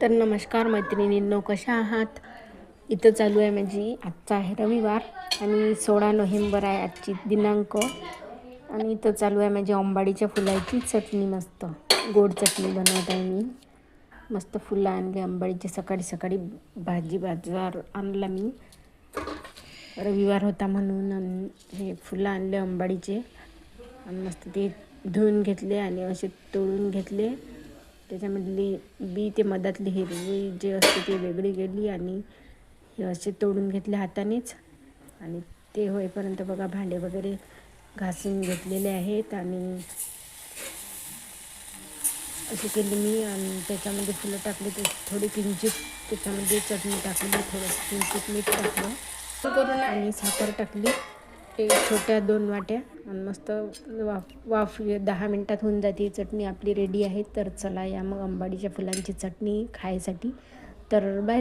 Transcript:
तर नमस्कार मैत्रिणींनो कशा आहात? इथं चालू आहे माझी आजचा आहे रविवार आणि सोळा नोव्हेंबर आहे आजची दिनांक. आणि इथं चालू आहे माझी आंबाडीच्या फुलाची चटणी मस्त गोड चटणी बनवत आहे मी. मस्त फुलं आणली आंबाडीची सकाळी सकाळी भाजी बाजार आणला मी. रविवार होता म्हणून अन हे फुलं आणले अंबाडीचे आणि मस्त ते धुवून घेतले आणि असे तोडून घेतले. त्याच्यामधली बी ते मधातली हिरवी जे असते ती वेगळी गेली आणि हे असे तोडून घेतले हातानेच. आणि ते होईपर्यंत बघा भांडे वगैरे घासून घेतलेले आहेत आणि असे केले मी आणि त्याच्यामध्ये फुलं टाकली तर थोडी किंचित त्याच्यामध्ये चटणी टाकली थोडं किंचित मीठ टाकलं. करून आणि साखर टाकली. एक छोट्या दोन वाट्या आणि मस्त वाफ वाफ दहा मिनटात होऊन जाते. ही चटणी आपली रेडी आहे. तर चला या मग अंबाडीच्या फुलांची चटणी खायसाठी. तर बाय